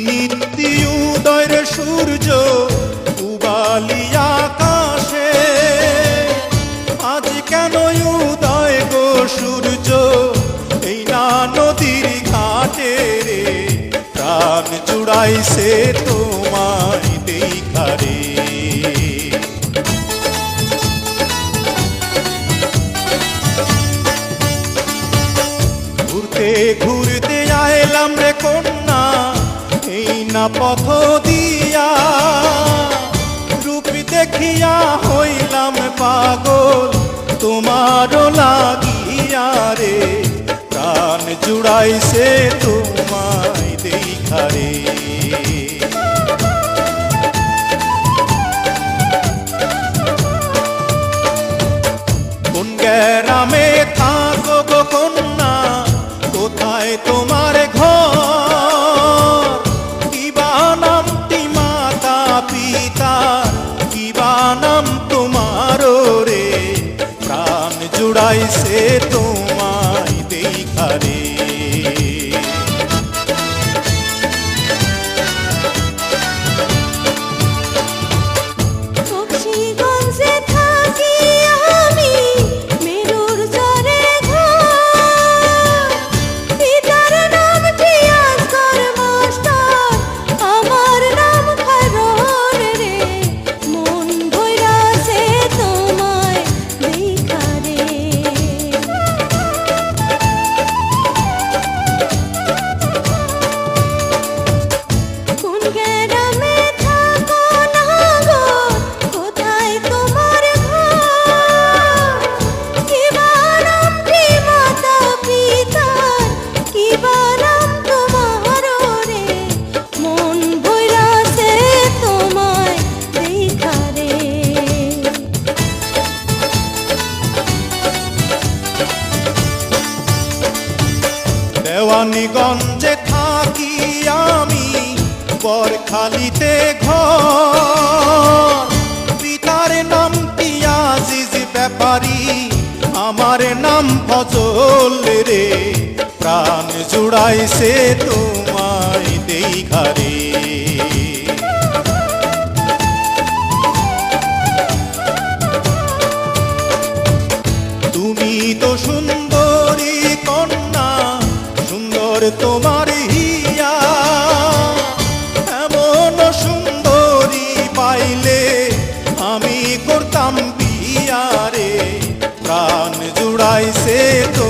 need আজ কেন উদয় গো সূর্য? এই না নদীর ঘাটে রে, প্রাণ জুড়াইছে তোমায় দেখারে ঘুরতে ঘুরতে আইলাম রে কন্যা, এই না পথ দিয়া তোমারও লাগিয়া রে, প্রাণ জুড়াইছে তোমায় দেখারে কোন গ্রামে থাকো গো কন্যা, কোথায় তোমার ঘর? কিবা নামটি মাতা পিতা কিবা নাম তোমায় দেখারে দেওয়ানিগঞ্জে থাকি আমি, বরখালিতে ঘর। পিতার নাম পিয়াজিজ ব্যাপারী, আমার নাম ফজল রে। প্রাণ জুড়াইছে তোমায় দেই তুমি সুন্দর তোমার হিয়া। এমন সুন্দরী পাইলে আমি করতাম বিয়ারে। প্রাণ জুড়াইছে তো